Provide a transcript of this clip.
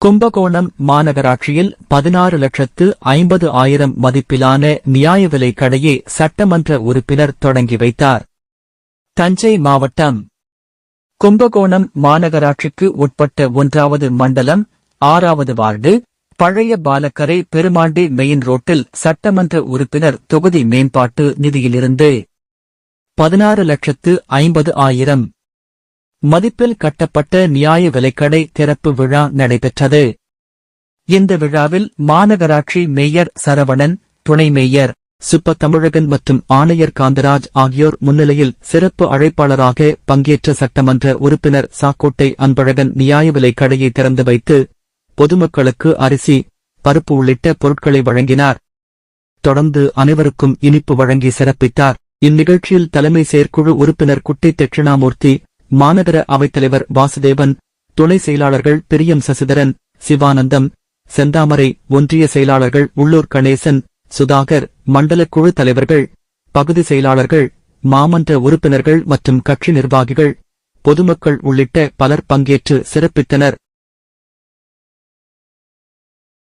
கும்பகோணம் மாநகராட்சியில் பதினாறு லட்சத்து ஐம்பது ஆயிரம் மதிப்பிலான நியாய விலை கடையை சட்டமன்ற உறுப்பினர் தொடங்கி வைத்தார். தஞ்சை மாவட்டம் கும்பகோணம் மாநகராட்சிக்கு உட்பட்ட ஒன்றாவது மண்டலம் ஆறாவது வார்டு பழைய பாலக்கரை பெருமாண்டி மெயின் ரோட்டில் சட்டமன்ற உறுப்பினர் தொகுதி மேம்பாட்டு நிதியிலிருந்து பதினாறு லட்சத்து ஐம்பது ஆயிரம் மதிப்பில் கட்டப்பட்ட நியாய விலைக்கடை திறப்பு விழா நடைபெற்றது. இந்த விழாவில் மாநகராட்சி மேயர் சரவணன் துணை மேயர் சுப்ப தமிழகன் மற்றும் ஆணையர் காந்தராஜ் ஆகியோர் முன்னிலையில் சிறப்பு அழைப்பாளராக பங்கேற்ற சட்டமன்ற உறுப்பினர் சாக்கோட்டை அன்பழகன் நியாய விலைக் கடையை திறந்து வைத்து பொதுமக்களுக்கு அரிசி பருப்பு உள்ளிட்ட பொருட்களை வழங்கினார். தொடர்ந்து அனைவருக்கும் இனிப்பு வழங்கி சிறப்பித்தார். இந்நிகழ்ச்சியில் தலைமை செயற்குழு உறுப்பினர் குட்டி தட்சிணாமூர்த்தி மாநகர அவைத்தலைவர் வாசுதேவன் துணை செயலாளர்கள் பிரியம் சசிதரன் சிவானந்தம் செந்தாமரை ஒன்றிய செயலாளர்கள் உள்ளூர் கணேசன் சுதாகர் மண்டல குழு தலைவர்கள் பகுதி செயலாளர்கள் மாமன்ற உறுப்பினர்கள் மற்றும் கட்சி நிர்வாகிகள் பொதுமக்கள் உள்ளிட்ட பலர் பங்கேற்று சிறப்பித்தனர்.